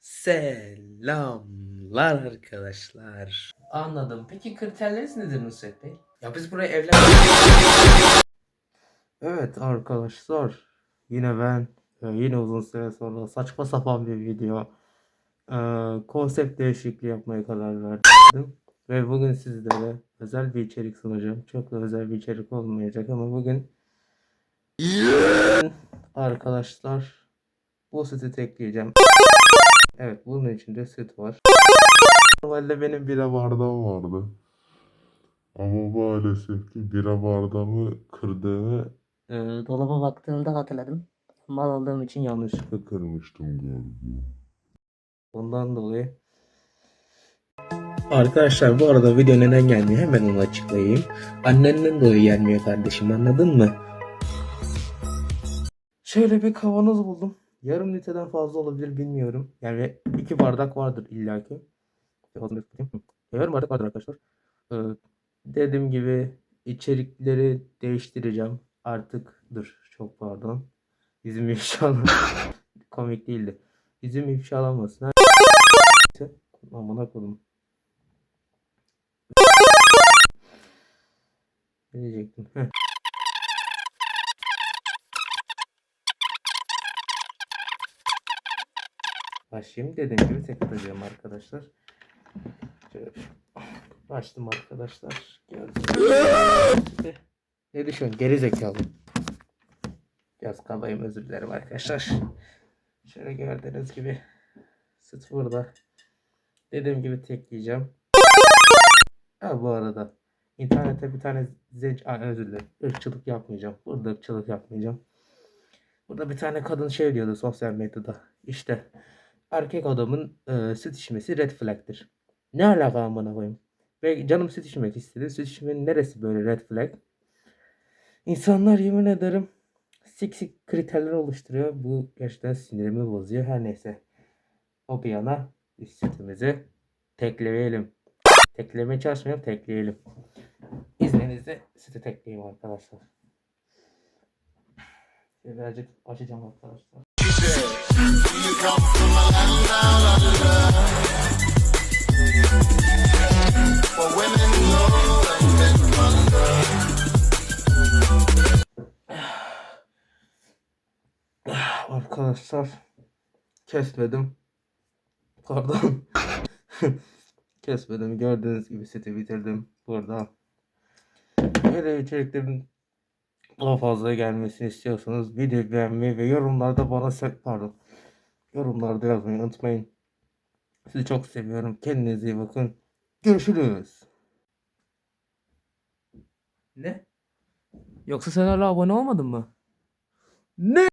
Selamlar arkadaşlar. Anladım. Peki kriterleriniz nedir Nusret Bey? Ya biz buraya evlen... Evet arkadaşlar. Yine ben e, yine uzun süre sonra saçma sapan bir video e, konsept değişikliği yapmaya karar verdim. Ve bugün sizlere özel bir içerik sunacağım. Çok da özel bir içerik olmayacak ama bugün arkadaşlar bu sütü tekleyeceğim. Evet bunun içinde süt var. Normalde benim bira bardağım vardı. Ama maalesef ki bira bardağımı kırdığımı Ee, dolaba baktığımda hatırladım. Mal olduğum için yanlış. yanlışlıkla kırmıştım galiba. Ondan dolayı. Arkadaşlar bu arada video neden gelmiyor hemen onu açıklayayım. Annenden dolayı gelmiyor kardeşim anladın mı? Şöyle bir kavanoz buldum. Yarım litreden fazla olabilir bilmiyorum. Yani iki bardak vardır illaki. Yarım bardak vardır arkadaşlar. Ee, dediğim gibi içerikleri değiştireceğim. Artık dur çok pardon. Yüzüm ifşalan. Komik değildi. Yüzüm ifşalanmasın. Amına koydum. Ne diyecektim? Başlayayım dediğim gibi tek atacağım arkadaşlar. Şöyle açtım arkadaşlar. Ne düşüyorsun geri zekalı? Biraz kabayım özür dilerim arkadaşlar. Şöyle gördüğünüz gibi süt burada. Dediğim gibi tekleyeceğim. Ha bu arada internette bir tane zenc... Aa, özür dilerim. Irkçılık yapmayacağım. Burada ırkçılık yapmayacağım. Burada bir tane kadın şey diyordu sosyal medyada. İşte erkek adamın e, süt içmesi red flag'tir. Ne alaka amına koyayım? Ve canım süt içmek istedi. Süt içmenin neresi böyle red flag? İnsanlar yemin ederim sik sik kriterler oluşturuyor. Bu gerçekten sinirimi bozuyor. Her neyse. O bir yana biz sütümüzü tekleyelim. Teklemeye çalışmayalım, tekleyelim. İzninizle sütü tekleyeyim arkadaşlar. Birazcık açacağım arkadaşlar. Arkadaşlar kesmedim. Pardon. kesmedim. Gördüğünüz gibi seti bitirdim. Burada. Böyle içeriklerin daha fazla gelmesini istiyorsanız video beğenmeyi ve yorumlarda bana se- pardon. Yorumlarda yazmayı unutmayın. Sizi çok seviyorum. Kendinize iyi bakın. Görüşürüz. Ne? Yoksa sen hala abone olmadın mı? Ne?